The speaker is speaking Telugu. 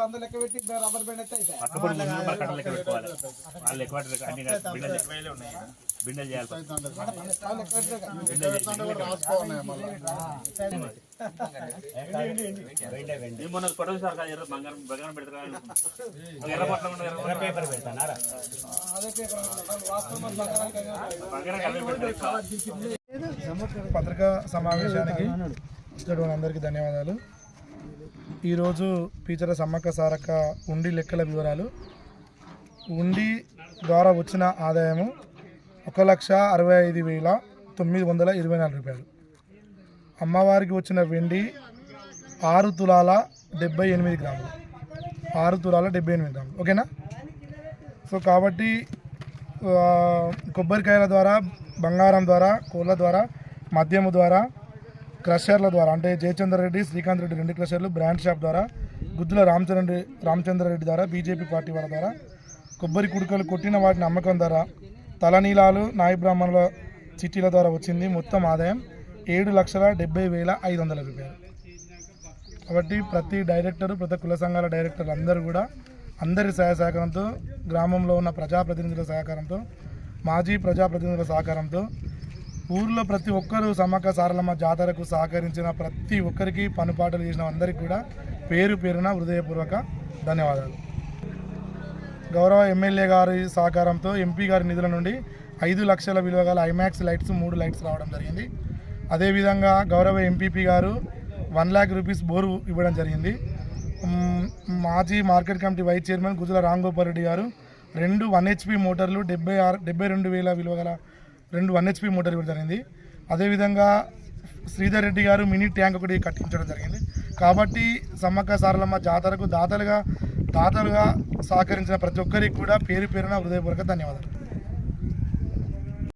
వంద లెక్క పెట్టి రబ్బర్ బ్యాండ్ అయితే బిడ్డలు చేయాలి. మొన్న కొట్టలు సార్ కాదు, ఎర్ర బంగారం బంగారం పెడతారా ఎర్ర పట్ల ఎర్ర పేపర్ పెడతానారా బంగారం కలిపి పెడతారు పత్రికా సమావేశానికి వచ్చినటువంటి అందరికీ ధన్యవాదాలు. ఈరోజు పీచర సమ్మక్క సారక్క ఉండి లెక్కల వివరాలు. ఉండి ద్వారా వచ్చిన ఆదాయము ఒక లక్ష అరవై ఐదు వేల తొమ్మిది వందల ఇరవై నాలుగు రూపాయలు. అమ్మవారికి వచ్చిన వెండి ఆరు తులాల డెబ్బై ఎనిమిది గ్రాములు. ఆరు తులాల డెబ్బై ఎనిమిది గ్రాములు. ఓకేనా? సో కాబట్టి కొబ్బరికాయల ద్వారా బంగారం ద్వారా కోళ్ళ ద్వారా మద్యము ద్వారా క్రషర్ల ద్వారా అంటే జయచంద్ర రెడ్డి శ్రీకాంత్ రెడ్డి రెండు క్రషర్లు బ్రాండ్ షాప్ ద్వారా గుద్దుల రామచంద్ర రెడ్డి రామచంద్ర రెడ్డి ద్వారా బీజేపీ పార్టీ వాళ్ళ ద్వారా కొబ్బరి కుడుకలు కొట్టిన వాటిని అమ్మకం ద్వారా తలనీలాలు నాయ బ్రాహ్మణుల చిట్టీల ద్వారా వచ్చింది మొత్తం ఆదాయం ఏడు లక్షల డెబ్బై వేల ఐదు వందల రూపాయలు. కాబట్టి ప్రతి డైరెక్టరు ప్రతి కుల సంఘాల డైరెక్టర్లు అందరూ కూడా అందరి సహాయ సహకారంతో గ్రామంలో ఉన్న ప్రజాప్రతినిధుల సహకారంతో మాజీ ప్రజాప్రతినిధుల సహకారంతో ఊర్లో ప్రతి ఒక్కరూ సమ్మక్క సారలమ్మ జాతరకు సహకరించిన ప్రతి ఒక్కరికి పనుపాటలు చేసిన అందరికీ కూడా పేరు పేరున హృదయపూర్వక ధన్యవాదాలు. గౌరవ ఎమ్మెల్యే గారి సహకారంతో ఎంపీ గారి నిధుల నుండి ఐదు లక్షల విలువ గల ఐమాక్స్ లైట్స్ మూడు లైట్స్ రావడం జరిగింది. అదేవిధంగా గౌరవ ఎంపీపీ గారు వన్ ల్యాక్ రూపీస్ బోరు ఇవ్వడం జరిగింది. మాజీ market committee vice chairman Gujula Ram Gopal Reddy గారు రెండు వన్ హెచ్పి మోటార్లు డెబ్బై ఆరు డెబ్బై రెండు వేల విలువ గల రెండు వన్ హెచ్పి మోటార్ ఇవ్వడం జరిగింది. అదేవిధంగా శ్రీధర్ రెడ్డి గారు మినీ ట్యాంక్ ఒకటి కట్టించడం జరిగింది. కాబట్టి సమ్మక్క సారలమ్మ జాతరకు దాతలుగా దాతలుగా సహకరించిన ప్రతి ఒక్కరికి కూడా పేరు పేరున హృదయపూర్వక ధన్యవాదాలు.